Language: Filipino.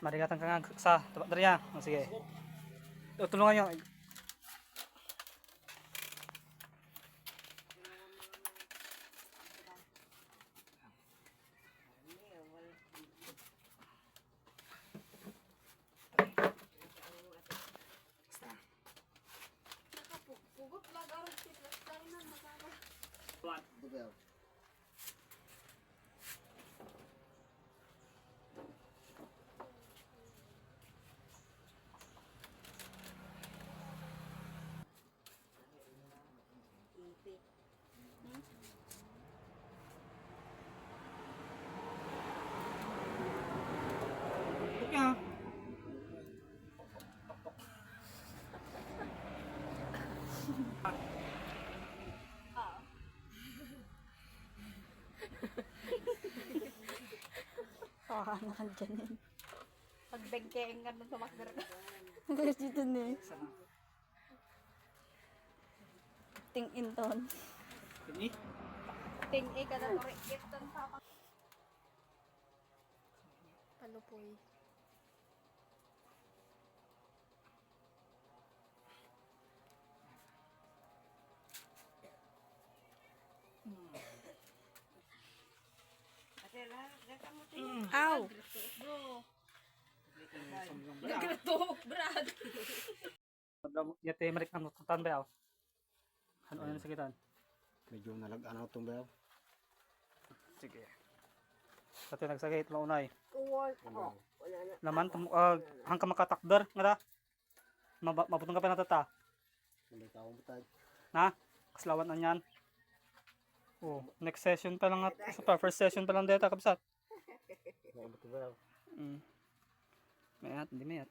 Marigatan ka nga sa na riyan. Oh, sige. O, tulungan. Dugaw. quickly. Mm? Yeah. Oh, ano ka dyan eh. Pag-bengkeng ka nun sa Magdara. Hindi, dito na eh. Ting inton. Ini. Ting eh ka na rin. Gifton sa ka. Palupoy. Ow! Yate marik ang tutan ba? Ano ano sakitan? Medyo nalag-ano itong bayaw. Sige. Pati nagsakit maunay. Kuwal. Naman tum uh, hangka makatakder nga da. Mab mabutong ka pa natata. Hindi ka akong butay. Na? Kaslawan na yan. Oh, next session pa lang at sa pa first session pa lang data kabsat. Hindi ka bayaw. Mm. Mayat, hindi mayat.